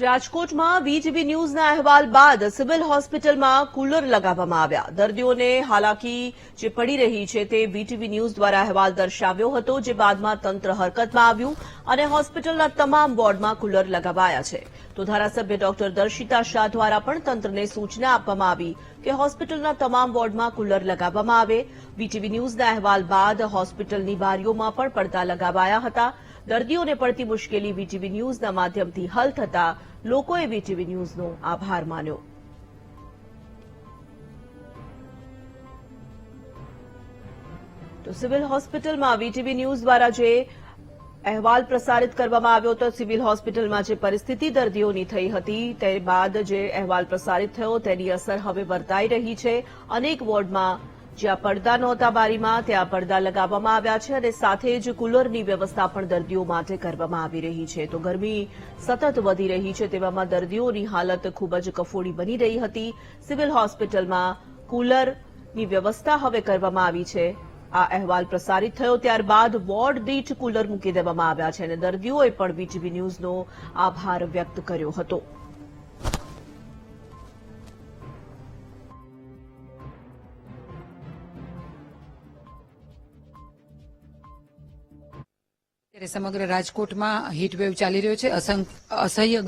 રાજકોટમાં વીટીવી ન્યૂઝના અહેવાલ બાદ સિવિલ હોસ્પિટલમાં કુલર લગાવવામાં આવ્યા. દર્દીઓને હાલાકી જે પડી રહી છે તે વીટીવી ન્યૂઝ દ્વારા અહેવાલ દર્શાવ્યો હતો, જે બાદમાં તંત્ર હરકતમાં આવ્યું અને હોસ્પિટલના તમામ વોર્ડમાં કુલર લગાવાયા છે. તો ધારાસભ્ય ડોક્ટર દર્શિતા શાહ દ્વારા પણ તંત્રને સૂચના આપવામાં આવી કે હોસ્પિટલના તમામ વોર્ડમાં કુલર લગાવવામાં આવે. વીટીવી ન્યૂઝના અહેવાલ બાદ હોસ્પિટલની બારીઓમાં પણ પડદા લગાવાયા હતા. દર્દીઓને પડતી મુશ્કેલી વીટીવી ન્યૂઝના માધ્યમથી હલ થતા લોકોએ વીટીવી ન્યૂઝનો આભાર માન્યો. તો સિવિલ હોસ્પિટલમાં વીટીવી ન્યૂઝ દ્વારા જે અહેવાલ પ્રસારિત કરવામાં આવ્યો હતો, સિવિલ હોસ્પિટલમાં જે પરિસ્થિતિ દર્દીઓની થઈ હતી, તે બાદ જે અહેવાલ પ્રસારિત થયો, તેની અસર હવે વર્તાઈ રહી છે. અનેક વોર્ડમાં જ્યાં પડદા નહોતા બારીમાં ત્યાં પડદા લગાવવામાં આવ્યા છે અને સાથે જ કુલરની વ્યવસ્થા પણ દર્દીઓ માટે કરવામાં આવી રહી છે. તો ગરમી સતત વધી રહી છે તેવામાં દર્દીઓની હાલત ખૂબ જ કફોડી બની રહી હતી. સિવિલ હોસ્પિટલમાં કુલરની વ્યવસ્થા હવે કરવામાં આવી છે. આ અહેવાલ પ્રસારિત થયો ત્યારબાદ વોર્ડ દીઠ કુલર મૂકી દેવામાં આવ્યા છે અને દર્દીઓએ પણ વીટીવી ન્યૂઝનો આભાર વ્યક્ત કર્યો હતો. સમગ્ર રાજકોટમાં હીટવેવ ચાલી રહ્યો છે. અસહ્ય અસહ્ય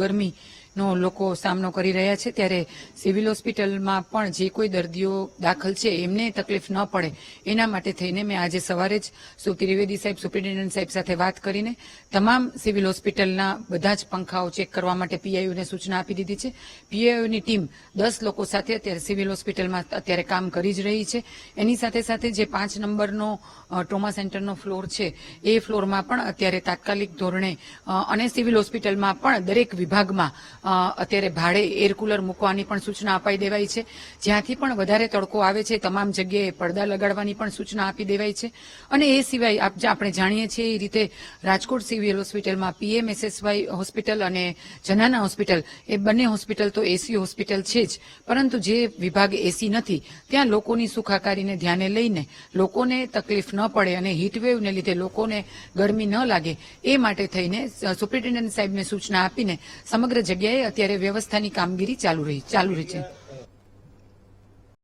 ગરમીનો લોકો સામનો કરી રહ્યા છે. ત્યારે સિવિલ હોસ્પિટલમાં પણ જે કોઈ દર્દીઓ દાખલ છે, એમને તકલીફ ન પડે. એના માટે થઈને મેં આજે સવારે જ સુ ત્રિવેદી સાહેબ, સુપ્રિન્ટેન્ડન્ટ સાહેબ સાથે વાત કરીને તમામ સિવિલ હોસ્પિટલના બધા જ પંખાઓ ચેક કરવા માટે પીઆઈયુને સૂચના આપી દીધી છે. પીઆઈઓની ટીમ દસ લોકો સાથે અત્યારે સિવિલ હોસ્પિટલમાં અત્યારે કામ કરી જ રહી છે. એની સાથે સાથે જે પાંચ નંબરનો ટ્રોમા સેન્ટરનો ફ્લોર છે, એ ફ્લોરમાં પણ અત્યારે તાત્કાલિક ધોરણે અને સિવિલ હોસ્પિટલમાં પણ દરેક વિભાગમાં અત્યારે ભાડે એર કુલર મૂકવાની પણ સૂચના અપાઈ દેવાઈ છે. જ્યાંથી પણ વધારે તડકો આવે છે, તમામ જગ્યાએ પડદા લગાડવાની પણ સૂચના આપી દેવાઈ છે. અને એ સિવાય આપ- આપણે જાણીએ છીએ એ રીતે રાજકોટ સિવિલ હોસ્પિટલમાં પીએમએસએસવાય હોસ્પિટલ અને જનાના હોસ્પિટલ, એ બંને હોસ્પિટલ તો એસી હોસ્પિટલ છે જ. પરંતુ જે વિભાગ એસી નથી, ત્યાં લોકોની સુખાકારીને ધ્યાને લઈને લોકોને તકલીફ ન પડે અને હીટવેવને લીધે લોકોને ગરમી ન લાગે, એ માટે થઈને સુપ્રિન્ટેન્ડન્ટ સાહેબને સૂચના આપીને સમગ્ર અત્યારે વ્યવસ્થાની કામગીરી ચાલુ રહી ચાલુ રહી છે.